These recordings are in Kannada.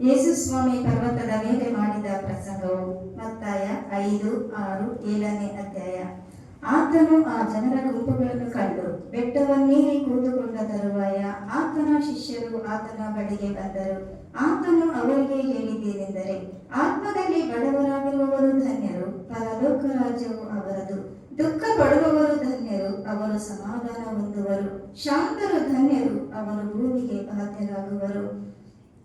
ಯೇಸು ಸ್ವಾಮಿ ಪರ್ವತದ ಮೇಲೆ ಮಾಡಿದ ಪ್ರಸಂಗವು ಮತ್ತಾಯ ಐದು, ಆರು, ಏಳನೇ ಅಧ್ಯಾಯ. ಆತನು ಆ ಜನರ ಗುಂಪುಗಳನ್ನು ಕಂಡು ಬೆಟ್ಟವನ್ನೇ ಕೂತುಕೊಂಡ ತರುವಾಯ ಆತನ ಶಿಷ್ಯರು ಆತನ ಬಳಿಗೆ ಬಂದರು. ಆತನು ಅವರಿಗೆ ಹೇಳಿದ್ದೇನೆಂದರೆ, ಆತ್ಮದಲ್ಲಿ ಬಡವರಾಗಿರುವವರು ಧನ್ಯರು, ಪರಲೋಕ ರಾಜ್ಯವು ಅವರದು. ದುಃಖ ಪಡುವವರು ಧನ್ಯರು, ಅವರು ಸಮಾಧಾನ ಹೊಂದುವರು. ಶಾಂತರು ಧನ್ಯರು, ಅವರು ಭೂಮಿಗೆ ಬಾಧ್ಯರಾಗುವರು.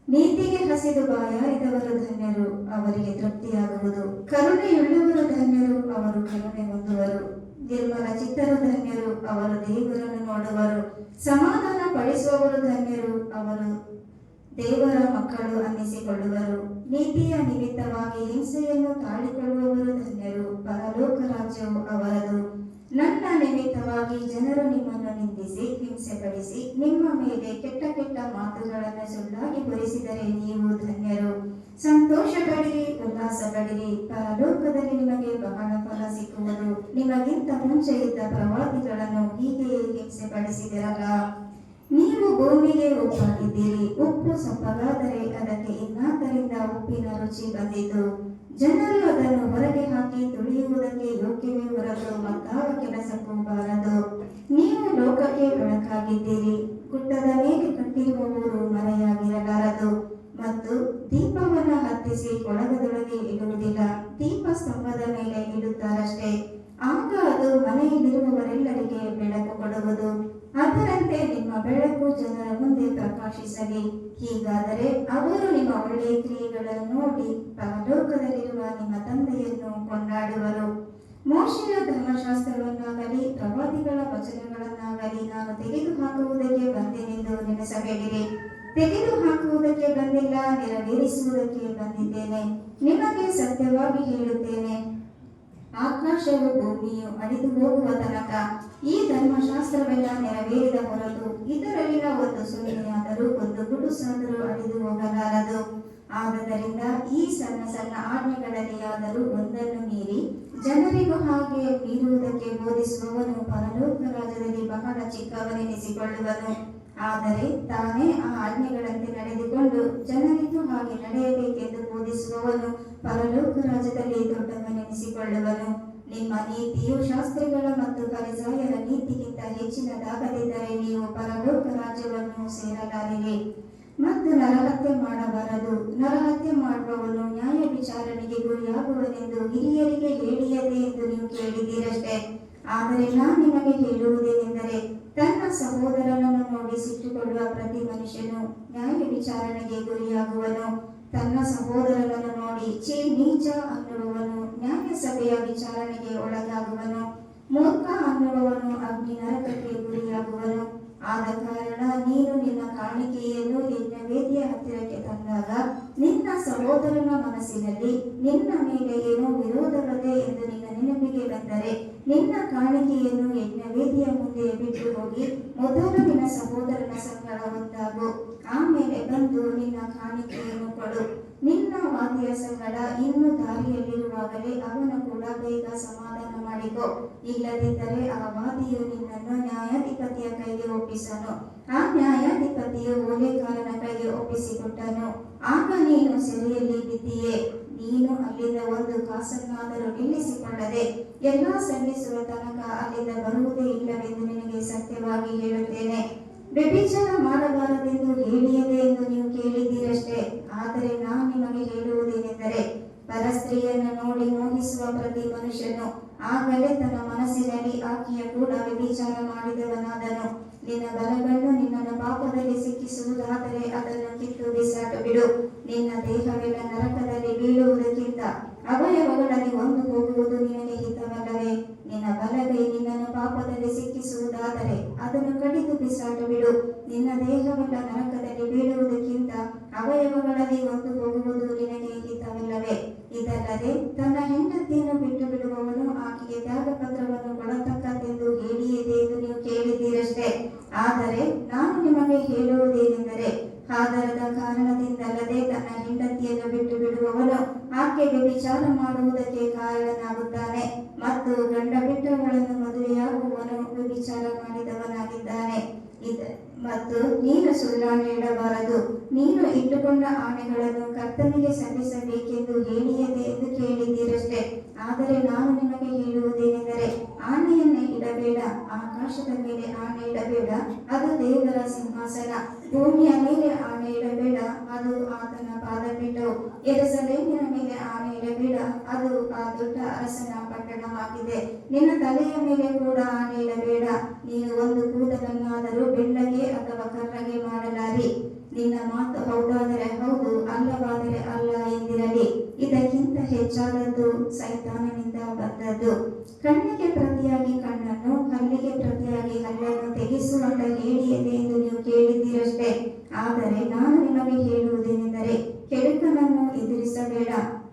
ನೀತಿಗೆ ಹಸಿದು ಬಾಯಾರಿದವರು ಧನ್ಯರು, ಅವರಿಗೆ ತೃಪ್ತಿಯಾಗುವುದು. ಕರುಣೆಯುಳ್ಳವರು ಧನ್ಯರು, ಅವರು ಕರುಣೆ ಹೊಂದುವರು. ನಿರ್ಮಲ ಚಿತ್ತರು ಧನ್ಯರು, ಅವರು ದೇವರನ್ನು ನೋಡುವರು. ಸಮಾಧಾನ ಪಡಿಸುವವರು ಧನ್ಯರು, ಅವರು ದೇವರ ಮಕ್ಕಳು ಅನ್ನಿಸಿಕೊಳ್ಳುವರು. ನೀತಿಯ ನಿಮಿತ್ತವಾಗಿ ಹಿಂಸೆಯನ್ನು ತಾಳಿಕೊಳ್ಳುವವರು ಧನ್ಯರು. ಪರಲೋಕ ರಾಜ್ಯವು ಅವರದು. ನನ್ನ ನಿಮಿತ್ತವಾಗಿ ಜನರು ನಿಮ್ಮನ್ನು ನಿಂದಿಸಿ ಹಿಂಸೆ ಪಡಿಸಿ ನಿಮ್ಮ ಮೇಲೆ ಕೆಟ್ಟ ಕೆಟ್ಟ ಮಾತುಗಳನ್ನು ಸುಳ್ಳಾಗಿ ಬರಿಸಿದರೆ ನೀವು ಧನ್ಯರು. ಸಂತೋಷ ಪಡಿರಿ ಉಲ್ಲಾಸ ಪಡಿರಿ ಪರಲೋಕದಲ್ಲಿ ನಿಮಗೆ ಬಹಳ ಫಲ ಸಿಕ್ಕುವುದು. ನಿಮಗಿಂತ ಮುಂಚೆ ಇದ್ದ ಪ್ರವಾದಿಗಳನ್ನು ಹೀಗೆಯೇ ಹಿಂಸೆ ಪಡಿಸಿದಿರಲ್ಲ ನೀವು ಭೂಮಿಗೆ ಉಪ್ಪಾಗಿದ್ದೀರಿ ಉಪ್ಪು ಸೊಪ್ಪಗಾದರೆ ಅದಕ್ಕೆ ಇನ್ನಾದರಿಂದ ಉಪ್ಪಿನ ರುಚಿ ಬಂದಿತು. ಜನರು ಅದನ್ನು ಹೊರಗೆ ಹಾಕಿ ತುಳಿಯುವುದಕ್ಕೆ ಯೋಗ್ಯವೇ ಹೊರತು ಮತ್ತಾವ ಕೆಲಸಕ್ಕೂ ಬಾರದು. ನೀವು ಲೋಕಕ್ಕೆ ಬೆಳಕಾಗಿದ್ದೀರಿ ಗುಡ್ಡದ ಮೇಲೆ ಕಟ್ಟಿರುವ ಊರು ಮತ್ತು ದೀಪವನ್ನು ಹತ್ತಿಸಿ ಕೊಳಗದೊಳಗೆ ಇಡುವುದಿಲ್ಲ. ದೀಪ ಸ್ತಂಭದ ಮೇಲೆ ಇಡುತ್ತಾರಷ್ಟೇ. ಆಗ ಅದು ಮನೆಯಲ್ಲಿರುವವರೆಲ್ಲರಿಗೆ ಬೆಳಕು ಕೊಡುವುದು. ಅದರಂತೆ ನಿಮ್ಮ ಬೆಳಕು ಜನರ ಮುಂದೆ ಪ್ರಕಾಶಿಸಲಿ. ಹೀಗಾದರೆ ಅವರು ನಿಮ್ಮ ಒಳ್ಳೆಯ ಕ್ರಿಯೆಗಳನ್ನು ನೋಡಿ ಪರಲೋಕದಲ್ಲಿರುವ ನಿಮ್ಮ ತಂದೆಯನ್ನು ಕೊಂಡಾಡುವರು. ಮೋಶೆಯ ಧರ್ಮಶಾಸ್ತ್ರವನ್ನಾಗಲಿ ಪ್ರವಾದಿಗಳ ವಚನಗಳನ್ನಾಗಲಿ ನಾನು ತೆಗೆದುಹಾಕುವುದಕ್ಕೆ ಬಂದೆನೆಂದು ನೆನೆಸಬೇಡಿರಿ. ತೆಗೆದು ಹಾಕುವುದಕ್ಕೆ ಬಂದಿಲ್ಲ, ನೆರವೇರಿಸುವುದಕ್ಕೆ ಬಂದಿದ್ದೇನೆ. ನಿಮಗೆ ಸತ್ಯವಾಗಿ ಹೇಳುತ್ತೇನೆ. ಆಕಾಶವು ಭೂಮಿಯು ಅಡಿದು ಹೋಗುವ ತನಕ ಈ ಧರ್ಮಶಾಸ್ತ್ರವೆಲ್ಲ ನೆರವೇರಿದ ಹೊರತು ಇದರಲ್ಲಿನ ಒಂದು ಸೊನ್ನೆಯಾದರೂ ಒಂದು ಗುಡುಸಾದರೂ ಅಡಿದು ಹೋಗಲಾರದು. ಆದ್ದರಿಂದ ಈ ಸಣ್ಣ ಸಣ್ಣ ಆಜ್ಞೆಗಳಲ್ಲಿಯಾದರೂ ಒಂದನ್ನು ಮೀರಿ ಜನರಿಗೂ ಹಾಗೆ ಮೀರುವುದಕ್ಕೆ ಬೋಧಿಸುವವನು ಪರಲೋಕ ರಾಜ್ಯದಲ್ಲಿ ಬಹಳ ಚಿಕ್ಕವನೆನಿಸಿಕೊಳ್ಳುವನು. ಆದರೆ ತಾನೇ ಆ ಆಜ್ಞೆಗಳಂತೆ ನಡೆದುಕೊಂಡು ಜನರಿಗೂ ಹಾಗೆ ನಡೆಯಬೇಕೆಂದು ಬೋಧಿಸುವವನು ಪರಲೋಕ ರಾಜ್ಯದಲ್ಲಿ ದೊಡ್ಡವನೆನಿಸಿಕೊಳ್ಳುವನು. ನಿಮ್ಮ ನೀತಿಯು ಶಾಸ್ತ್ರಿಗಳ ಮತ್ತು ಪರಿಸಾಯರ ನೀತಿಗಿಂತ ಹೆಚ್ಚಿನದಾಗದಿದ್ದರೆ ನೀವು ಪರಲೋಕ ರಾಜ್ಯವನ್ನು ಸೇರಲಾರಿರಿ. ಮತ್ತು ನರಹತ್ಯೆ ಮಾಡಬಾರದು. ನರಹತ್ಯೆ ಮಾಡುವವನು ನ್ಯಾಯ ವಿಚಾರಣೆಗೆ ಗುರಿಯಾಗುವನೆಂದು ಹಿರಿಯರಿಗೆ ಹೇಳಿಯದೆ ಎಂದು ನೀವು ಕೇಳಿದ್ದೀರಷ್ಟೇ. ಆದರೆ ನಾನು ನಿಮಗೆ ಹೇಳುವುದೇನೆಂದರೆ ತನ್ನ ಸಹೋದರನನ್ನು ನೋಡಿ ಸಿಟ್ಟುಕೊಳ್ಳುವ ಪ್ರತಿ ಮನುಷ್ಯನು ನ್ಯಾಯ ವಿಚಾರಣೆಗೆ ಗುರಿಯಾಗುವನು. ತನ್ನ ಸಹೋದರನನ್ನು ನೋಡಿ ಚೇ ನೀಚ ಅನ್ನುವವನು, ನ್ಯಾಯ ಸಭೆಯ ವಿಚಾರಣೆಗೆ ಒಳಗಾಗುವನು. ಮೂರ್ಖ ಅನ್ನುವವನು ಅಗ್ನಿ ನರಕಕ್ಕೆ ಗುರಿಯಾಗುವನು. ಆದ ಕಾರಣ ನೀನು ನಿನ್ನ ಕಾಣಿಕೆಯನ್ನು ಯಜ್ಞವೇದಿಯ ಹತ್ತಿರಕ್ಕೆ ತಂದಾಗ ನಿನ್ನ ಸಹೋದರನ ಮನಸ್ಸಿನಲ್ಲಿ ನಿನ್ನ ಮೇಲೆ ಏನೋ ವಿರೋಧವಿದೆ ಎಂದು ನಿನ್ನ ನೆನಪಿಗೆ ಬಂದರೆ, ನಿನ್ನ ಕಾಣಿಕೆಯನ್ನು ಯಜ್ಞವೇದಿಯ ಮುಂದೆ ಬಿಟ್ಟು ಹೋಗಿ ಮೊದಲು ನಿನ್ನ ಸಹೋದರನ ಸಂಗಡ ಒಂದಾಗು. ಆಮೇಲೆ ಬಂದು ನಿನ್ನ ಕಾಣಿಕೆಯನ್ನು ಕೊಡು. ನಿನ್ನ ವಾದಿಯ ಸಂಗಡ ಇನ್ನು ದಾರಿಯಲ್ಲಿರುವಾಗಲೇ ಅವನು ಕೂಡ ಬೇಗ ಸಮಾಧಾನ ಮಾಡಿಕೊ. ಇಲ್ಲದಿದ್ದರೆ ಆ ವಾದಿಯು ನಿನ್ನನ್ನು ನ್ಯಾಯಾಧಿಪತಿಯ ಕೈಗೆ ಒಪ್ಪಿಸನು. ಆ ನ್ಯಾಯಾಧಿಪತಿಯು ಓಲೆಕಾರನ ಕೈಗೆ ಒಪ್ಪಿಸಿಕೊಟ್ಟನು. ಆಗ ನೀನು ಸೆರೆಯಲ್ಲಿ ಬಿದ್ದೀಯೆ? ನೀನು ಅಲ್ಲಿಂದ ಒಂದು ಕಾಸನ್ನಾದರೂ ನಿಲ್ಲಿಸಿಕೊಳ್ಳದೆ ಎಲ್ಲ ಸಲ್ಲಿಸುವ ತನಕ ಅಲ್ಲಿಂದ ಬರುವುದೇ ಇಲ್ಲವೆಂದು ನಿನಗೆ ಸತ್ಯವಾಗಿ ಹೇಳುತ್ತೇನೆ. ವ್ಯಭಿಚಾರ ಮಾಡಬಾರದೆಂದು ಹೇಳಿಯದೆ ಎಂದು ನೀವು ಕೇಳಿದ್ದೀರಷ್ಟೇ. ಆದರೆ ನಾನು ನಿಮಗೆ ಹೇಳುವುದೇನೆಂದರೆ, ಪರಸ್ತ್ರೀಯನ್ನು ನೋಡಿ ಮೋಹಿಸುವ ಪ್ರತಿ ಮನುಷ್ಯನು ಆಗಲೇ ತನ್ನ ಮನಸ್ಸಿನಲ್ಲಿ ಆಕೆಯ ಕೂಡ ವ್ಯಭಿಚಾರ ಮಾಡಿದವನಾದನು. ನಿನ್ನ ಬಲಗಣ್ಣು ನಿನ್ನನ್ನು ಪಾಪದಲ್ಲಿ ಸಿಕ್ಕಿಸುವುದಾದರೆ ಅದನ್ನು ಕಿತ್ತು ಬಿಸಾಟು ಬಿಡು ನಿನ್ನ ದೇಹವೆಲ್ಲ ನರಕದಲ್ಲಿ ಬೀಳುವುದಕ್ಕಿಂತ ಅವಯವಗಳಲ್ಲಿ ಒಂದು ಹೋಗುವುದು ನಿನಗೆ ಹಿತವಲ್ಲವೇ. ನಿನ್ನ ಬಲಗೈ ನಿನ್ನನ್ನು ಪಾಪದಲ್ಲಿ ಸಿಕ್ಕಿಸುವುದಾದರೆ ಅದನ್ನು ಕಡಿದು ಬಿಸಾಟು ಬಿಡು ನಿನ್ನ ದೇಹವೆಲ್ಲ ನರಕದಲ್ಲಿ ಬೀಳುವುದಕ್ಕಿಂತ ಅವಯವಗಳಲ್ಲಿ ಒಂದು ಹೋಗುವುದು ನಿನಗೆ ಹಿತವಿಲ್ಲವೇ. ಇದಲ್ಲದೆ ತನ್ನ ಹೆಂಡತಿಯನ್ನು ಬಿಟ್ಟು ಬಿಡುವವನು ಆಕೆಗೆ ತ್ಯಾಗಪತ್ರವನ್ನು ಕೊಡತಕ್ಕದ್ದೆಂದು ಹೇಳಿಯದೆ ಎಂದು ನೀವು ಕೇಳಿದ್ದೀರಷ್ಟೇ. ಆದರೆ ನಾನು ನಿಮಗೆ ಹೇಳುವುದೇನೆಂದರೆ, ಆಧಾರದ ಕಾರಣದಿಂದಲ್ಲದೆ ತನ್ನ ಹೆಂಡತಿಯನ್ನು ಬಿಟ್ಟು ಬಿಡುವವನು ಆಕೆಗೆ ವಿಚಾರ ಮಾಡುವುದಕ್ಕೆ ಕಾರಣನಾಗುತ್ತಾನೆ ಮತ್ತು ಗಂಡ ಬಿಟ್ಟವಳನ್ನು ಮದುವೆಯಾಗುವವನು ವಿಚಾರ ಮಾಡಿದವನಾಗಿದ್ದಾನೆ. ಮತ್ತು ನೀನು ಸುಳ್ಳಾಡಿಡಬಾರದು ನೀನು ಇಟ್ಟುಕೊಂಡ ಆಣೆಗಳನ್ನು ಕರ್ತನಿಗೆ ಸಲ್ಲಿಸಬೇಕೆಂದು ಹೇಳಿಯದೆ ಎಂದು ಕೇಳಿದ್ದೀರಷ್ಟೇ. ಆದರೆ ನಾನು ನಿಮಗೆ ಹೇಳುವುದೇನೆಂದರೆ, ಆನೆಯನ್ನೇ ಇಡಬೇಡ, ಆಕಾಶದ ಮೇಲೆ ಆನೆ ಇಡಬೇಡ, ಅದು ದೇವರ ಸಿಂಹಾಸನ. ಭೂಮಿಯ ಮೇಲೆ ಆನೆ ಇಡಬೇಡ ಅದು ಆತನ ಪಾದಪೀಠವು. ಎರಸಲೇಮಿನ ಮೇಲೆ ಆನೆ ಇಡಬೇಡ ಅದು ಆ ದೊಡ್ಡ ಅರಸನ ಪಟ್ಟಣವಾಗಿದೆ ನಿನ್ನ ತಲೆಯ ಮೇಲೆ ಕೂಡ ಆನೆ ಇಡಬೇಡ ನೀನು ಒಂದು ಕೂದಲನ್ನಾದರೂ ಬೆಳ್ಳಗೆ ಅಥವಾ ಕರ್ರಗೆ ಮಾಡಲಾರಿ. ನಿನ್ನ ಮಾತು ಹೌದಾದರೆ ಹೌದು, ಅಲ್ಲವಾದರೆ ಅಲ್ಲ ಎಂದಿರಲಿ. ಇದಕ್ಕಿಂತ ಹೆಚ್ಚಾದದ್ದು ಸೈತಾನನಿಂದ ಬಂದದ್ದು. ಕಣ್ಣಿಗೆ ಪ್ರತಿಯಾಗಿ ಕಣ್ಣನ್ನು, ಹಲ್ಲಿಗೆ ಪ್ರತಿಯಾಗಿ ಹಲ್ಲನ್ನು ತೆಗೆಸುವಂತ ಹೇಳಿಯದೆ ಎಂದು ನೀವು ಕೇಳಿದ್ದೀರಷ್ಟೇ. ಆದರೆ ನಾನು ನಿಮಗೆ ಹೇಳುವುದೇನೆಂದರೆ ಕೆಡುಕನನ್ನು ಎದುರಿಸಬೇಡ.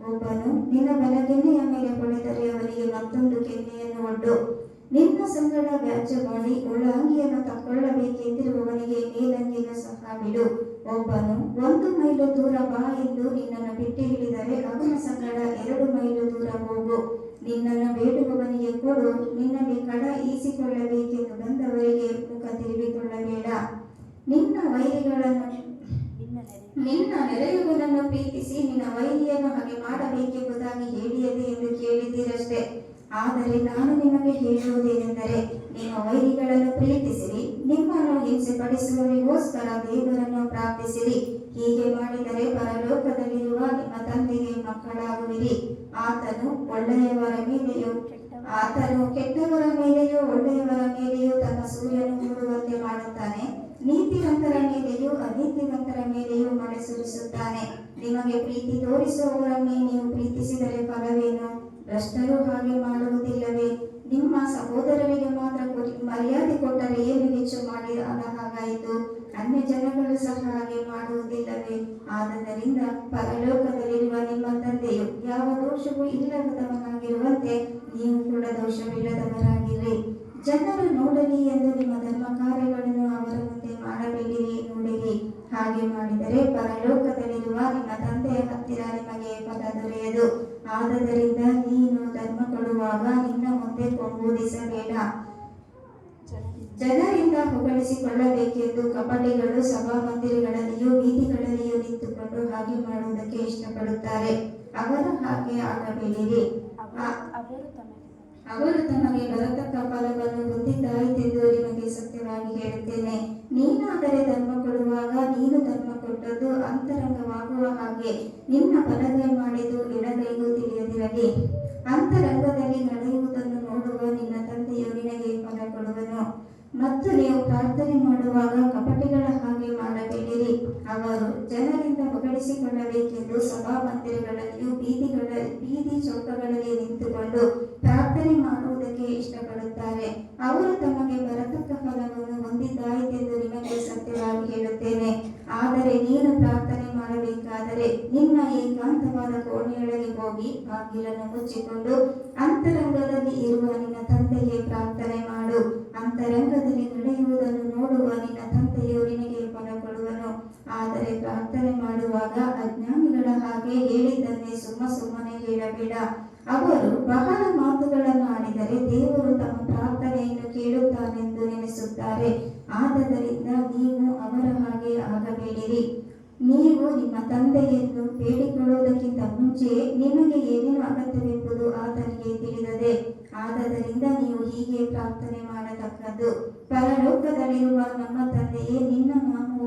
ಒಬ್ಬನು ನಿನ್ನ ಬಲಗೆನ್ನೆಯ ಮೇಲೆ ಕೊಳೆದರೆ ಅವನಿಗೆ ಮತ್ತೊಂದು ಕೆನ್ನೆಯನ್ನು ಒಡ್ಡು ನಿನ್ನ ಸಂಗಡ ವ್ಯಾಜ್ಯ ಮಾಡಿ ಒಳಂಗಿಯನ್ನು ತಕ್ಕೊಳ್ಳಬೇಕೆಂದಿರುವವನಿಗೆ ಮೇಲಂಗಿಯನ್ನು ಸಹ ಬಿಡು. ಒಬ್ಬನು ಒಂದು ಮೈಲು ದೂರ ಬಾ ಎಂದು ನಿನ್ನನ್ನು ಬಿಟ್ಟು ಹಿಡಿದರೆ ಅವನ ಸಂಗಡ ಎರಡು ಮೈಲು ದೂರ ಹೋಗು. ನಿನ್ನನ್ನು ಬೇಡುವವನಿಗೆ ಕೊಡು. ನಿನ್ನಲ್ಲಿ ಕಡ ಈಸಿಕೊಳ್ಳಬೇಕೆಂದು ಬಂದವರಿಗೆ ಮುಖ ತಿರುಗಿಕೊಳ್ಳಬೇಡ. ನಿನ್ನ ವೈರಿಗಳನ್ನು ನಿನ್ನ ನೆರೆಯುವುದನ್ನು ಪ್ರೀತಿಸಿ ನಿನ್ನ ವೈರಿಯನ್ನು ಹಾಗೆ ಮಾಡಬೇಕೆಂಬುದಾಗಿ ಹೇಳಿಯದೆ ಎಂದು ಕೇಳಿದ್ದೀರಷ್ಟೇ. ಆದರೆ ನಾನು ನಿಮಗೆ ಹೇಳುವುದೇನೆಂದರೆ, ನಿಮ್ಮ ವೈರಿಗಳನ್ನು ಪ್ರೀತಿಸಿರಿ ನಿಮ್ಮನ್ನು ಹಿಂಸೆ ಪಡಿಸುವವರಿಗೋಸ್ಕರ ದೇವರನ್ನು ಪ್ರಾರ್ಥಿಸಿರಿ ಹೀಗೆ ಮಾಡಿದರೆ ಪರಲೋಕದಲ್ಲಿರುವ ನಿಮ್ಮ ತಂದೆಗೆ ಮಕ್ಕಳಾಗುವಿರಿ. ಆತನು ಒಳ್ಳೆಯವರ ಮೇಲೆಯೂ, ಆತನು ಕೆಟ್ಟವರ ಮೇಲೆಯೂ, ಒಳ್ಳೆಯವರ ಮೇಲೆಯೂ ತನ್ನ ಸೂರ್ಯನು ಮೂಡುವಂತೆ ಮಾಡುತ್ತಾನೆ. ನೀತಿವಂತರ ಮೇಲೆಯೂ, ಅನೀತಿವಂತರ ಮೇಲೆಯೂ ಮಳೆ ಸುರಿಸುತ್ತಾನೆ. ನಿಮಗೆ ಪ್ರೀತಿ ತೋರಿಸುವವರನ್ನೇ ನೀವು ಪ್ರೀತಿಸಿದರೆ ಫಲವೇನು? ಭ್ರಷ್ಟರು ಹಾಗೆ ಮಾಡುವುದಿಲ್ಲವೇ? ನಿಮ್ಮ ಸಹೋದರರಿಗೆ ಮಾತ್ರ ಮರ್ಯಾದೆ ಕೊಟ್ಟರೆ ಏನು ಹೆಚ್ಚು ಮಾಡಿ ಅದ ಹಾಗಾಯಿತು? ಅನ್ಯ ಜನಗಳು ಸಹ ಹಾಗೆ ಮಾಡುವುದಿಲ್ಲವೇ? ಆದ್ದರಿಂದ ಪರಲೋಕದಲ್ಲಿರುವ ನಿಮ್ಮ ತಂದೆಯು ಯಾವ ದೋಷವೂ ಇಲ್ಲದವನಾಗಿರುವಂತೆ ನೀವು ಕೂಡ ದೋಷವಿಲ್ಲದವರಾಗಿರಿ. ಜನರು ನೋಡಲಿ ಎಂದು ನಿಮ್ಮ ಧರ್ಮ ಕಾರ್ಯಗಳನ್ನು ಅವರ ಮುಂದೆ ಮಾಡಬೇಡಿರಿ ನೋಡಿರಿ ಹಾಗೆ ಮಾಡಿದರೆ ಪರಲೋಕದಲ್ಲಿರುವ ನಿಮ್ಮ ತಂದೆಯ ಹತ್ತಿರ ನಿಮಗೆ ಪದ ದೊರೆಯದು. ಆದ್ದರಿಂದ ನೀನು ಧರ್ಮ ಕೊಡುವಾಗ ನಿನ್ನ ಮುಂದೆ ಕೊಂಬೂದಿಸಬೇಡ. ಜನರಿಂದ ಹೊಗಳಿಸಿಕೊಳ್ಳಬೇಕೆಂದು ಕಪಟಿಗಳು ಸಭಾಮಂದಿರಗಳಲ್ಲಿಯೂ ಬೀದಿಗಳಲ್ಲಿಯೂ ನಿಂತುಕೊಂಡು ಹಾಗೆ ಮಾಡುವುದಕ್ಕೆ ಇಷ್ಟಪಡುತ್ತಾರೆ. ಅವರ ಹಾಗೆ ಆಗಬೇಡಿರಿ. ಅವರು ತಮಗೆ ಬರತಕ್ಕ ಫಲವನ್ನು ಹೊಂದಿದ್ದಾಯಿತೆಂದು ನಿಮಗೆ ಸತ್ಯವಾಗಿ ಹೇಳುತ್ತೇನೆ. ನೀನಾದರೆ ಧರ್ಮ ಕೊಡುವಾಗ ನೀನು ಧರ್ಮ ಕೊಟ್ಟದ್ದು ಅಂತರಂಗವಾಗುವ ಹಾಗೆ ನಿನ್ನ ಬಲಗೈ ಮಾಡಿದ್ದು ಎಡಗೈಗೂ ತಿಳಿಯದಿರಲಿ. ಅಂತರಂಗದಲ್ಲಿ ನಡೆಯುವುದನ್ನು ನೋಡುವ ನಿನ್ನ ತಂದೆಯು ನಿನಗೆ ಫಲ ಕೊಡುವನು. ಮತ್ತು ನೀವು ಪ್ರಾರ್ಥನೆ ಮಾಡುವಾಗ ಕಪಟಿಗಳ ಹಾಗೆ ಮಾಡಬೇಡಿರಿ. ಅವರು ಜನರಿಂದ ಹೊಗಳಿಸಿಕೊಳ್ಳಬೇಕೆಂದು ಸಭಾಮಂದಿರಗಳಲ್ಲಿಯೂ ಬೀದಿಗಳ, ಬೀದಿ ಚೌಕಗಳಲ್ಲಿ ನಿಂತುಕೊಂಡು ಪ್ರಾರ್ಥನೆ ಮಾಡುವುದಕ್ಕೆ ಇಷ್ಟಪಡುತ್ತಾರೆ. ಅವರು ತಮಗೆ ಬರತಕ್ಕ ಫಲವನ್ನು ಹೊಂದಿದ್ದಾಯಿತೆಂದು ನಿಮಗೆ ಸತ್ಯವಾಗಿ ಹೇಳುತ್ತೇನೆ. ಆದರೆ ನೀನು ಪ್ರಾರ್ಥನೆ ಮಾಡಬೇಕಾದರೆ ನಿನ್ನ ಏಕಾಂತವಾದ ಕೋಣೆಯೊಳಗೆ ಹೋಗಿ ಬಾಗಿಲನ್ನು ಮುಚ್ಚಿಕೊಂಡು ಅಂತರಂಗದಲ್ಲಿ ಇರುವ ನಿನ್ನ ತಂದೆಗೆ ಪ್ರಾರ್ಥನೆ ಮಾಡು. ಅಂತರಂಗದಲ್ಲಿ ನಡೆಯುವುದನ್ನು ನೋಡುವ ನಿನ್ನ ತಂದೆಯು ನಿನಗೆ ಫಲ ಕೊಡುವನು ಆದರೆ ಪ್ರಾರ್ಥನೆ ಮಾಡುವಾಗ ಅಜ್ಞಾನಿಗಳ ಹಾಗೆ ಹೇಳಿದ್ದನ್ನೇ ಸುಮ್ಮ ಸುಮ್ಮನೆ ಹೇಳಬೇಡ. ಅವರು ಬಹಳ ಮಾತುಗಳನ್ನು ಆಡಿದರೆ ದೇವರು ತಮ್ಮ ಪ್ರಾರ್ಥನೆಯನ್ನು ಕೇಳುತ್ತಾನೆಂದು ನೆನೆಸುತ್ತಾರೆ. ಆದ್ದರಿಂದ ನೀವು ಅವರ ಹಾಗೆ ಆಗಬೇಡಿರಿ. ನೀವು ನಿಮ್ಮ ತಂದೆಯನ್ನು ಬೇಡಿಕೊಳ್ಳುವುದಕ್ಕಿಂತ ಮುಂಚೆ ನಿಮಗೆ ಏನೇನು ಅಗತ್ಯವೆಂಬುದು ಆತನಿಗೆ ತಿಳಿದದೆ. ಆದ್ದರಿಂದ ನೀವು ಹೀಗೆ ಪ್ರಾರ್ಥನೆ ಮಾಡತಕ್ಕದ್ದು, ಪರಲೋಕದಲ್ಲಿರುವ ನಮ್ಮ ತಂದೆಯೇ ನಿನ್ನ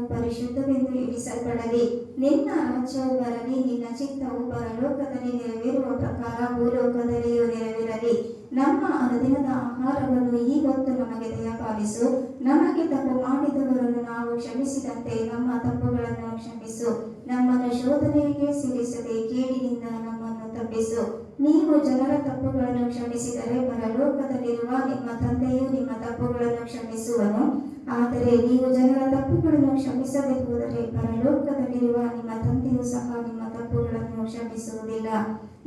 ಪರಿಶುದ್ಧವೆಂದು ಇಳಿಸಲ್ಪಡಲಿ ನಿನ್ನ ರಾಜ್ಯವು ಬರಲಿ, ನಿನ್ನ ಚಿತ್ತವು ಪರಲೋಕದಲ್ಲಿ ನೆರವೇರುವ ಪ್ರಕಾರ ಭೂಲೋಕದಲ್ಲಿಯೂ ನೆರವೇರಲಿ. ನಮ್ಮ ಅನುದಿನದ ಆಹಾರವನ್ನು ಈ ಹೊತ್ತು ನಮಗೆ ದಯಪಾಲಿಸು. ನಮಗೆ ತಪ್ಪು ಮಾಡಿದವರನ್ನು ನಾವು ಕ್ಷಮಿಸಿದಂತೆ ನಮ್ಮ ತಪ್ಪುಗಳನ್ನು ಕ್ಷಮಿಸು. ನಮ್ಮನ್ನು ಶೋಧನೆಗೆ ಸೇರಿಸದೆ ಕೇಳಿನಿಂದ ನಮ್ಮನ್ನು ತಪ್ಪಿಸು. ನೀವು ಜನರ ತಪ್ಪುಗಳನ್ನು ಕ್ಷಮಿಸಿದರೆ ಪರಲೋಕದಲ್ಲಿರುವ ನಿಮ್ಮ ತಂದೆಯು ನಿಮ್ಮ ತಪ್ಪುಗಳನ್ನು ಕ್ಷಮಿಸುವನು. ಆದರೆ ನೀವು ಜನರ ತಪ್ಪುಗಳನ್ನು ಕ್ಷಮಿಸಬೇಕಾದರೆ ಪರಲೋಕದಲ್ಲಿರುವ ನಿಮ್ಮ ತಂದೆಯು ಸಹ ನಿಮ್ಮ ತಪ್ಪುಗಳನ್ನು ಕ್ಷಮಿಸುವುದಿಲ್ಲ.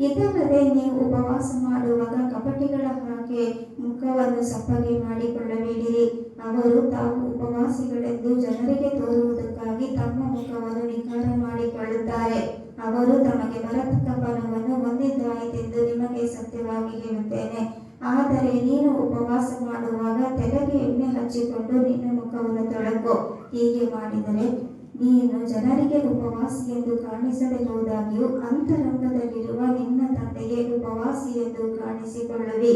ಇದಲ್ಲದೆ ನೀವು ಉಪವಾಸ ಮಾಡುವಾಗ ಕಪಟಿಗಳ ಹಾಗೆ ಮುಖವನ್ನು ಸಪ್ಪಗೆ ಮಾಡಿಕೊಳ್ಳಬೇಡಿರಿ. ಅವರು ತಾವು ಉಪವಾಸಿಗಳೆಂದು ಜನರಿಗೆ ತೋರುವುದಕ್ಕಾಗಿ ತಮ್ಮ ಮುಖವನ್ನು ವಿಕಾರ ಮಾಡಿಕೊಳ್ಳುತ್ತಾರೆ ಅವರು ತಮಗೆ ಬರತಕ್ಕ ಫಲವನ್ನು ಹೊಂದಿದ್ದಾಯಿತೆಂದು ನಿಮಗೆ ಸತ್ಯವಾಗಿ ಹೇಳುತ್ತೇನೆ ಆದರೆ ವೇಳೆ ನೀನು ಉಪವಾಸ ಮಾಡುವಾಗ ತಲೆಗೆ ಎಣ್ಣೆ ಹಚ್ಚಿಕೊಂಡು ನಿನ್ನ ಮುಖವನ್ನು ತೊಳಕು. ಹೀಗೆ ಮಾಡಿದರೆ ನೀನು ಜನರಿಗೆ ಉಪವಾಸಿ ಎಂದು ಕಾಣಿಸದೆ ಹೋದಾಗ್ಯೂ ಅಂತರಂಗದಲ್ಲಿರುವ ನಿನ್ನ ತಂದೆಗೆ ಉಪವಾಸಿ ಎಂದು ಕಾಣಿಸಿಕೊಳ್ಳುವಿ.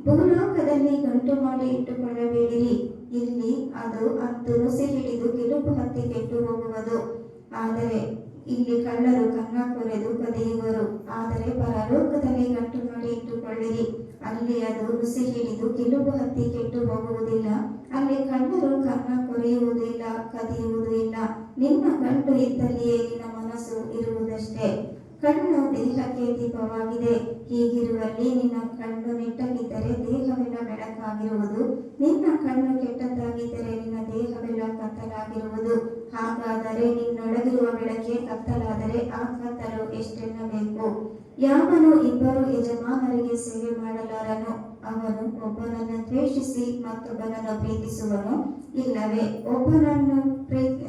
ಭೂಲೋಕದಲ್ಲಿ ಗಂಟು ಮಾಡಿ ಇಟ್ಟುಕೊಳ್ಳಬೇಡಿರಿ. ಇಲ್ಲಿ ಅದು ಹತ್ತು ರುಸಿ ಹಿಡಿದು ಕಿಲುಪು ಹತ್ತಿ ಕೆಟ್ಟು ಹೋಗುವುದು. ಆದರೆ ಇಲ್ಲಿ ಕಳ್ಳರು ಕನ್ನ ಕೊರೆದು ಕದಿಯುವರು. ಆದರೆ ಪರಲೋಕದಲ್ಲಿ ಗಂಟು ಮಾಡಿ ಇಟ್ಟುಕೊಳ್ಳಿರಿ. ಅಲ್ಲಿ ಅದು ರುಸಿ ಹಿಡಿದು ಗೆಲುಬು ಹತ್ತಿ ಕೆಟ್ಟು ಹೋಗುವುದಿಲ್ಲ. ಅಲ್ಲಿ ಕಣ್ಣು ಕನ್ನ ಕೊರೆಯುವುದಿಲ್ಲ, ಕದಿಯುವುದಿಲ್ಲ. ನಿನ್ನ ಗಂಟು ಇದ್ದಲ್ಲಿಯೇ ನಿನ್ನ ಮನಸ್ಸು ಇರುವುದಷ್ಟೇ. ಕಣ್ಣು ದೇಹಕ್ಕೆ ದೀಪವಾಗಿದೆ. ಹೀಗಿರುವಲ್ಲಿ ನಿನ್ನ ಕಣ್ಣು ನೆಟ್ಟಗಿದ್ದರೆ ದೇಹವೆಲ್ಲ ಬೆಳಕಾಗಿರುವುದು. ನಿನ್ನ ಕಣ್ಣು ಕೆಟ್ಟದ್ದಾಗಿದ್ದರೆ ನಿನ್ನ ದೇಹವೆಲ್ಲ ಕತ್ತಲಾಗಿರುವುದು. ಹಾಗಾದರೆ ನಿನ್ನೊಳಗಿರುವ ಬೆಳಕೆ ಕತ್ತಲಾದರೆ ಆ ಕತ್ತಲು ಎಷ್ಟೆನ್ನಬೇಕು? ಯಾವನು ಇಬ್ಬರು ಯಜಮಾನರಿಗೆ ಸೇವೆ ಮಾಡಲಾರನು? ಅವನು ಒಬ್ಬನನ್ನು ದ್ವೇಷಿಸಿ ಮತ್ತೊಬ್ಬನನ್ನು ಪ್ರೀತಿಸುವನು? ಇಲ್ಲವೇ, ಒಬ್ಬನನ್ನು ಪ್ರೀತಿ,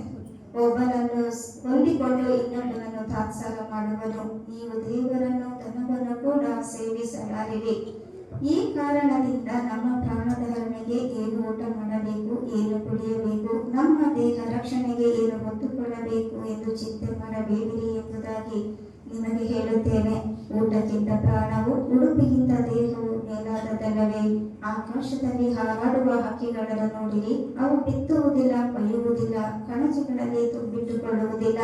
ಒಬ್ಬನನ್ನು ಹೊಂದಿಕೊಂಡು ಇನ್ನೊಬ್ಬನನ್ನು ತಾತ್ಸಾರ ಮಾಡುವನು? ನೀವು ದೇವರನ್ನು ತನ್ನವನ್ನು ಕೂಡ ಸೇವಿಸಲಾರಿರಿ. ಈ ಕಾರಣದಿಂದ ನಮ್ಮ ಪ್ರಾಣಧಾರಣೆಗೆ ಏನು ಊಟ ಮಾಡಬೇಕು, ಏನು ಕುಡಿಯಬೇಕು, ನಮ್ಮ ದೇಹ ರಕ್ಷಣೆಗೆ ಏನು ಹೊತ್ತುಕೊಳ್ಳಬೇಕು ಎಂದು ಚಿಂತೆ ಮಾಡಬೇಡಿರಿ ಎಂಬುದಾಗಿ ನಿಮಗೆ ಹೇಳುತ್ತೇನೆ. ಊಟಕ್ಕಿಂತ ಪ್ರಾಣವು, ಉಡುಪಿಗಿಂತ ದೇಹವು ಮೇಲಾದದಲ್ಲವೇ ಆಕಾಶದಲ್ಲಿ ಹಾರಾಡುವ ಹಕ್ಕಿಗಳನ್ನು ನೋಡಿರಿ, ಅವು ಬಿತ್ತುವುದಿಲ್ಲ, ಕೊಯ್ಯುವುದಿಲ್ಲ, ಕಣಜಗಳಲ್ಲಿ ತುಂಬಿಟ್ಟುಕೊಳ್ಳುವುದಿಲ್ಲ.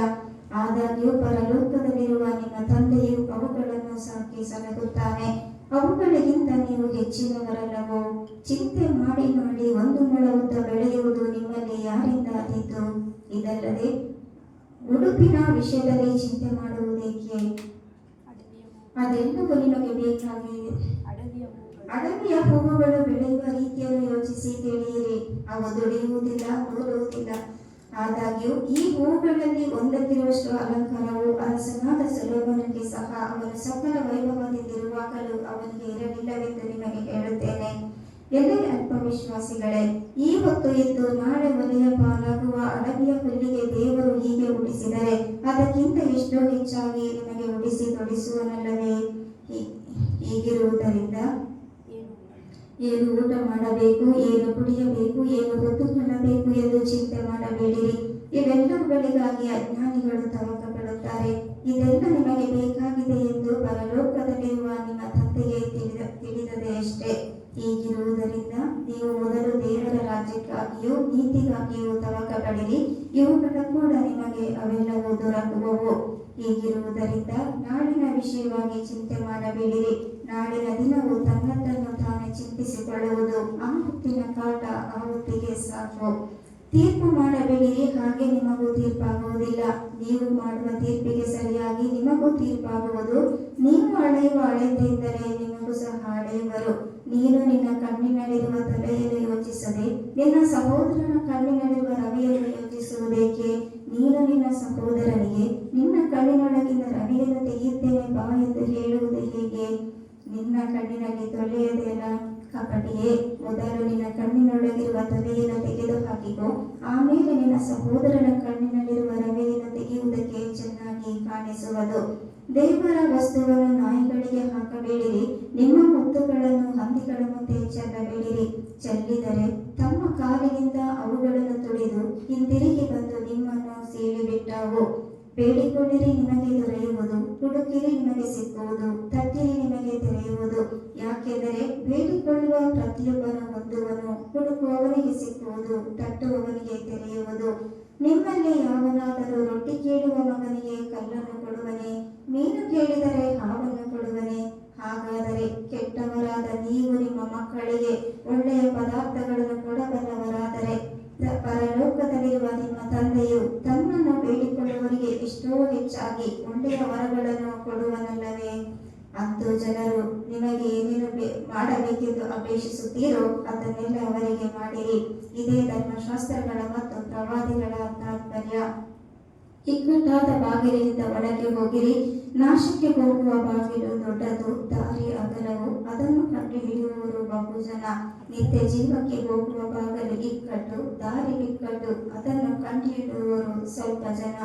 ಆದಾಗ್ಯೂ ಪರಲೋಕದಲ್ಲಿರುವ ನಿಮ್ಮ ತಂದೆಯು ಅವುಗಳನ್ನು ಸಾಕಿ ಸಲಹುತ್ತಾನೆ. ಅವುಗಳಿಗಿಂತ ನೀವು ಹೆಚ್ಚಿನವರಲ್ಲವೋ? ಚಿಂತೆ ಮಾಡಿ ಮಾಡಿ ಒಂದು ಮೊಳ ಉದ್ದ ಬೆಳೆಯುವುದು ನಿಮ್ಮಲ್ಲಿ ಯಾರಿಂದ ಆದೀತು? ಇದಲ್ಲದೆ, ಉಡುಪಿನ ವಿಷಯದಲ್ಲಿ ಚಿಂತೆ ಮಾಡುವುದೇಕೆ? ಅದೆಲ್ಲವೂ ನಿಮಗೆ ಬೇಕಾಗಿದೆ. ಅಡವಿಯ ಹೂವುಗಳು ಬೆಳೆಯುವ ರೀತಿಯನ್ನು ಯೋಚಿಸಿ ತಿಳಿಯಿರಿ ಅವು ದುಡಿಯುವುದಿಲ್ಲ ನೂರುವುದಿಲ್ಲ ಆದಾಗ್ಯೂ, ಈ ಹೂಗಳಲ್ಲಿ ಒಂದಕ್ಕಿರುವಷ್ಟು ಅಲಂಕಾರವು ಅರಸನಾದ ಸೊಲೊಮೋನನಿಗೆ ಸಹ ಅವನು ಸಕಲ ವೈಭವದಿಂದಿರುವಾಗಲೂ ಅವನಿಗೆ ಇರಲಿಲ್ಲವೆಂದು ನಿಮಗೆ ಹೇಳುತ್ತೇನೆ. ಎಲ್ಲರ ಅಲ್ಪವಿಶ್ವಾಸಿಗಳೇ ಈ ಹೊತ್ತು ಎದ್ದು ನಾಳೆ ಮನೆಯ ಪಾಲಾಗುವ ಅಡವಿಯ ಹುಲ್ಲಿಗೆ ದೇವರು ಹೀಗೆ ಉಡಿಸಿದರೆ ಅದಕ್ಕಿಂತ ಎಷ್ಟೋ ಹೆಚ್ಚಾಗಿ ನಿಮಗೆ ಉಡಿಸಿ ತೊಡಿಸುವನಲ್ಲವೇ? ಹೀಗಿರುವುದರಿಂದ ಏನು ಊಟ ಮಾಡಬೇಕು, ಏನು ಕುಡಿಯಬೇಕು, ಏನು ಹೊತ್ತುಕೊಳ್ಳಬೇಕು ಎಂದು ಚಿಂತೆ ಮಾಡಬೇಡಿರಿ. ಇವೆಲ್ಲವುಗಳಿಗಾಗಿ ಅಜ್ಞಾನಿಗಳು ತವಕ ಪಡುತ್ತಾರೆ ಇದೆಲ್ಲ ನಿಮಗೆ ಬೇಕಾಗಿದೆ ಎಂದು ಪರಲೋಕದಲ್ಲಿರುವ ನಿಮ್ಮ ತಂದೆಗೆ ತಿಳಿದ, ತಿಳಿದದೆ ಅಷ್ಟೇ. ಹೀಗಿರುವುದರಿಂದ ನೀವು ಮೊದಲು ದೇವರ ರಾಜ್ಯಕ್ಕಾಗಿಯೂ ನೀತಿಗಾಗಿಯೂ ತವಕ ಪಡಿರಿ ಇವುಗಳ ಕೂಡ ನಿಮಗೆ ಅವೆಲ್ಲವೂ ದೊರಕುವವು. ಹೀಗಿರುವುದರಿಂದ ನಾಳಿನ ವಿಷಯವಾಗಿ ಚಿಂತೆ ಮಾಡಬೇಡಿರಿ. ನಾಳಿನ ದಿನವು ತನ್ನದನ್ನು ತಾನೇ ಚಿಂತಿಸಿಕೊಳ್ಳುವುದು. ಆ ಹೊತ್ತಿನ ಕಾಟ ಆ ಹೊತ್ತಿಗೆ ಸಾಕು. ತೀರ್ಪು ಮಾಡಬೇಡಿ. ಹಾಗೆ ನಿಮಗೂ ತೀರ್ಪಾಗುವುದಿಲ್ಲ. ನೀವು ಮಾಡುವ ತೀರ್ಪಿಗೆ ಸರಿಯಾಗಿ ನಿಮಗೂ ತೀರ್ಪಾಗುವುದು. ನೀವು ಅಳೆಯುವ ಅಳೆಯಿಂದರೆ ನಿಮಗೂ ಸಹ ಅಳೆಯುವರು. ನೀನು ನಿನ್ನ ಕಣ್ಣಿನಲ್ಲಿರುವ ತಲೆಯನ್ನು ಯೋಚಿಸದೆ, ನಿನ್ನ ಸಹೋದರನ ಕಣ್ಣಿನಲ್ಲಿರುವ ರವಿಯನ್ನು ಯೋಚಿಸುವುದೇಕೆ? ನೀನು ನಿನ್ನ ಸಹೋದರನಿಗೆ, ನಿನ್ನ ಕಣ್ಣಿನೊಳಗಿನ ರವಿಯನ್ನು ತೆಗೆಯುತ್ತೇನೆ ಬಾ ಎಂದು ಹೇಳುವುದು ಹೇಗೆ? ನಿನ್ನ ಕಣ್ಣಿನಲ್ಲಿ ತೊಳೆಯದೆಯಲ್ಲ ಕಪಟಿಯೇ ಮೊದಲು ನಿನ್ನ ಕಣ್ಣಿನೊಳಗಿರುವ ತೊಲೆಯನ್ನು ತೆಗೆದು ಹಾಕಿಕೊ ಆಮೇಲೆ ನಿನ್ನ ಸಹೋದರನ ಕಣ್ಣಿನಲ್ಲಿರುವ ರವೆಯನ್ನು ತೆಗೆಯುವುದಕ್ಕೆ ಚೆನ್ನಾಗಿ ಕಾಣಿಸುವುದು. ದೇವರ ವಸ್ತುವನ್ನು ನಾಯಿಗಳಿಗೆ ಹಾಕಬೇಡಿರಿ. ನಿಮ್ಮ ಮುತ್ತುಗಳನ್ನು ಹಂದಿಗಳ ಮುಂದೆ ಚೆಲ್ಲಬೇಡಿರಿ. ಚೆಲ್ಲಿದರೆ ತಮ್ಮ ಕಾಲಿನಿಂದ ಅವುಗಳನ್ನು ತುಳಿದು ಹಿಂದಿರುಗಿ ಬಂದು ನಿಮ್ಮನ್ನು ಸೀಳಿಬಿಟ್ಟವು. ಬೇಡಿಕೊಳ್ಳಿರಿ ನಿಮಗೆ ದೊರೆಯುವುದು, ಹುಡುಕಿರಿ ನಿಮಗೆ ಸಿಕ್ಕುವುದು, ತಟ್ಟಿರಿ ನಿಮಗೆ ತೆರೆಯುವುದು. ಯಾಕೆಂದರೆ ಬೇಡಿಕೊಳ್ಳುವ ಪ್ರತಿಯೊಬ್ಬನು ಹೊಂದುವನು, ಹುಡುಕುವವನಿಗೆ ಸಿಕ್ಕುವುದು, ತಟ್ಟುವವನಿಗೆ ತೆರೆಯುವುದು. ನಿಮ್ಮಲ್ಲಿ ಯಾವನಾದರೂ ರೊಟ್ಟಿ ಕೇಳುವ ಮಗನಿಗೆ ಕಲ್ಲನ್ನು ಕೊಡುವನೆ, ಮೀನು ಕೇಳಿದರೆ ಹಾವನ್ನು ಕೊಡುವನೆ. ಹಾಗಾದರೆ ಕೆಟ್ಟವರಾದ ನೀವು ನಿಮ್ಮ ಮಕ್ಕಳಿಗೆ ಒಳ್ಳೆಯ ಪದಾರ್ಥಗಳನ್ನು ಕೊಡಬಲ್ಲವರಾದರೆ ಪರಲೋಕದಲ್ಲಿರುವ ನಿಮ್ಮ ತಂದೆಯು ತನ್ನನ್ನು ಬೇಡಿಕೊಳ್ಳುವವರಿಗೆ ಎಷ್ಟೋ ಹೆಚ್ಚಾಗಿ ಒಳ್ಳೆಯ ವರಗಳನ್ನು ಕೊಡುವನಲ್ಲವೇ? ಅಂತೂ ಜನರು ನಿಮಗೆ ಏನೇನು ಮಾಡಬೇಕೆಂದು ಅಪೇಕ್ಷಿಸುತ್ತೀರೋ ಅದನ್ನೆಲ್ಲ ಅವರಿಗೆ ಮಾಡಿರಿ. ಇದೇ ಧರ್ಮಶಾಸ್ತ್ರಗಳ ಮತ್ತು ಪ್ರವಾದಿಗಳ ತಾತ್ಪರ್ಯ. ಇಕ್ಕಟ್ಟಾದ ಬಾಗಿಲಿನಿಂದ ಒಳಗೆ ಹೋಗಿರಿ. ನಾಶಕ್ಕೆ ಹೋಗುವ ಬಾಗಿಲು ದೊಡ್ಡದು. ದಾರಿ ಅಗಲವು. ಅದನ್ನು ಕಂಡು ಹಿಡಿಯುವವರು ಬಹುಜನ. ನಿತ್ಯ ಜೀವಕ್ಕೆ ಹೋಗುವ ಬಾಗಿಲು ಇಕ್ಕಟ್ಟು, ದಾರಿ ಇಕ್ಕಟ್ಟು ಅದನ್ನು ಕಂಡು ಹಿಡಿಯುವವರು ಸ್ವಲ್ಪ ಜನ.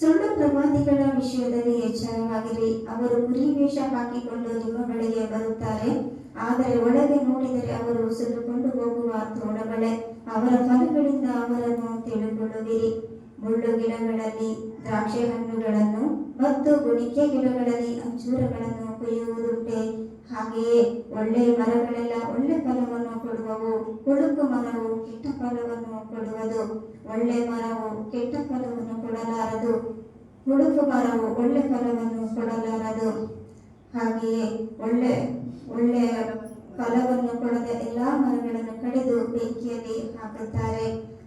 ಸುಳ್ಳು ಪ್ರವಾದಿಗಳ ವಿಷಯದಲ್ಲಿ ಎಚ್ಚರವಾಗಿರಿ. ಅವರು ಕುರಿ ವೇಷ ಹಾಕಿಕೊಂಡು ನಿಮ್ಮ ಬಳಿಗೆ ಬರುತ್ತಾರೆ. ಆದರೆ ಒಳಗೆ ನೋಡಿದರೆ ಅವರು ಸುತ್ತಕೊಂಡು ಹೋಗುವ ತೋಡಗಳೇ ಅವರ ಫಲಗಳಿಂದ ಅವರನ್ನು ತಿಳಿದುಕೊಳ್ಳುವಿರಿ ಮುಳ್ಳು ಗಿಡಗಳಲ್ಲಿ ದ್ರಾಕ್ಷಿ ಹಣ್ಣುಗಳನ್ನು ಮತ್ತು ಗುಣಿಕೆ ಗಿಡಗಳಲ್ಲಿ ಅಂಜೂರಗಳನ್ನು ಕೊಯ್ಯುವುದುಂಟೆ. ಹಾಗೆಯೇ ಒಳ್ಳೆಯ ಮರಗಳೆಲ್ಲ ಒಳ್ಳೆ ಫಲವನ್ನು ಕೊಡುವವು ಕುಳುಕು ಮರವು ಕೆಟ್ಟ ಫಲವನ್ನು ಕೊಡುವುದು. ಒಳ್ಳೆ ಮರವು ಕೆಟ್ಟ ಫಲವನ್ನು ಕೊಡಲಾರದು ಹುಡುಕು ಮರವು ಒಳ್ಳೆ ಫಲವನ್ನು ಕೊಡಲಾರದು. ಹಾಗೆಯೇ ಒಳ್ಳೆ, ಒಳ್ಳೆಯ ಫಲವನ್ನು ಕೊಡದ ಎಲ್ಲಾ ಮರಗಳನ್ನು ಕಡಿದು ಬೆಂಕಿಯಲ್ಲಿ ಹಾಕುತ್ತಾರೆ.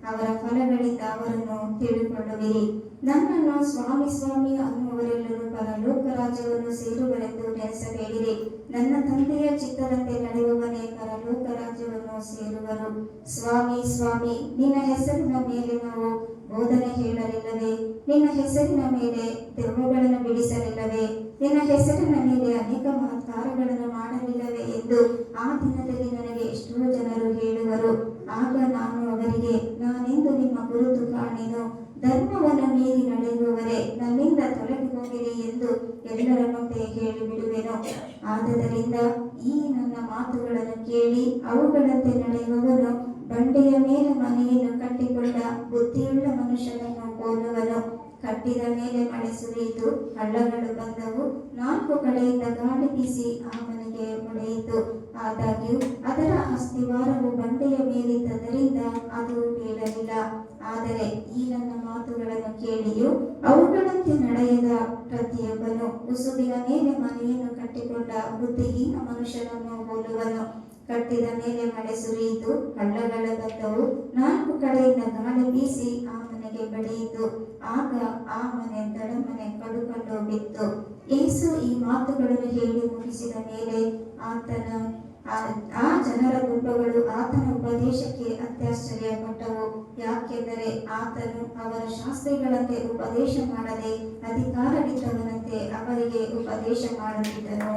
ಅವರ ಫಲಗಳಿಂದ ಅವರನ್ನು ತಿಳಿದುಕೊಳ್ಳುವಿರಿ ನನ್ನನ್ನು ಸ್ವಾಮಿ ಸ್ವಾಮಿ ಅನ್ನುವರೆಲ್ಲರೂ ಪರಲೋಕ ರಾಜ್ಯವನ್ನು ಸೇರುವರೆಂದು ನೆನೆಸಬೇಡಿರಿ. ನನ್ನ ತಂದೆಯ ಚಿತ್ತದಂತೆ ನಡೆಯುವವನೇ ಪರಲೋಕ ರಾಜ್ಯವನ್ನು ಸೇರುವರು. ಸ್ವಾಮಿ ಸ್ವಾಮಿ, ನಿನ್ನ ಹೆಸರಿನ ಮೇಲೆ ನಾವು ಬೋಧನೆ ಹೇಳಲಿಲ್ಲವೇ? ನಿನ್ನ ಹೆಸರಿನ ಮೇಲೆ ದೆವ್ವಗಳನ್ನು ಬಿಡಿಸಲಿಲ್ಲವೇ? ನಿನ್ನ ಹೆಸರಿನ ಮೇಲೆ ಅನೇಕ ಮಹತ್ಕಾರಗಳನ್ನು ಮಾಡಲಿಲ್ಲವೇ ಎಂದು ಆ ದಿನದಲ್ಲಿ ನನಗೆ ಎಷ್ಟೋ ಜನರು ಹೇಳುವರು. ಆಗ ನಾನು ಅವರಿಗೆ, ನಾನೆಂದು ನಿಮ್ಮ ಗುರುತು ಕಾಣೆನು ಧರ್ಮವನ್ನು ಮೀರಿ ನಡೆಯುವವರೇ, ನನ್ನಿಂದ ತೊಲಗಿ ಹೋಗಿರಿ ಎಂದು ಎಲ್ಲರ ಮುಂದೆ ಹೇಳಿಬಿಡುವೆನು. ಆದದರಿಂದ ಈ ನನ್ನ ಮಾತುಗಳನ್ನು ಕೇಳಿ ಅವುಗಳಂತೆ ನಡೆಯುವವನು ಬಂಡೆಯ ಮೇಲೆ ಮನೆಯನ್ನು ಕಟ್ಟಿಕೊಂಡ ಬುದ್ಧಿಯುಳ್ಳ ಮನುಷ್ಯನನ್ನು ಹೋಲುವನು ಕಟ್ಟಿದ ಮೇಲೆ ಮಳೆ ಸುರಿಯಿತು ಹಳ್ಳಗಳು ಬಂದವು. ನಾಲ್ಕು ಕಡೆಯಿಂದ ಗಾಳಿ ಬೀಸಿ ಆ ಮನೆಗೆ ಹೊಡೆಯಿತು. ಆದಾಗ್ಯೂ, ಅದರ ಅಸ್ಥಿವಾರವು ಬಂಡೆಯ ಮೇಲಿದ್ದರಿಂದ ಅದು ಕೇಳಲಿಲ್ಲ. ಆದರೆ ಈ ನನ್ನ ಮಾತುಗಳನ್ನು ಕೇಳಿಯೂ, ಅವುಗಳಂತೆ ನಡೆಯದ ಪ್ರತಿಯೊಬ್ಬನು ಉಸುಬಿನ ಮೇಲೆ ಮನೆಯನ್ನು ಕಟ್ಟಿಕೊಂಡ ಬುದ್ಧಿಹೀನ ಮನುಷ್ಯನನ್ನು ಹೋಲುವನು. ಕಟ್ಟಿದ ಮೇಲೆ ಮಳೆ ಸುರಿಯಿತು. ಹಳ್ಳಗಳ ಬಂದವು ನಾಲ್ಕು ಕಡೆಯಿಂದ ಗಾಳಿ ಬೀಸಿ ಆ ಮನೆಗೆ ಬಡಿಯಿತು. ಆಗ ಆ ಮನೆ ದಡಮನೆ ಕಡುಕೊಂಡು ಬಿತ್ತು. ಏಸು ಈ ಮಾತುಗಳನ್ನು ಹೇಳಿ ಮುಗಿಸಿದ ಮೇಲೆ ಆತನ, ಆ- ಜನರ ಗುಂಪುಗಳು ಆತನ ಉಪದೇಶಕ್ಕೆ ಅತ್ಯಾಶ್ಚರ್ಯಪಟ್ಟವು. ಯಾಕೆಂದರೆ ಆತನು ಅವರ ಶಾಸ್ತ್ರಿಗಳಂತೆ ಉಪದೇಶ ಮಾಡದೆ ಅಧಿಕಾರವಿದ್ದವನಂತೆ ಅವರಿಗೆ ಉಪದೇಶ ಮಾಡುತ್ತಿದ್ದನು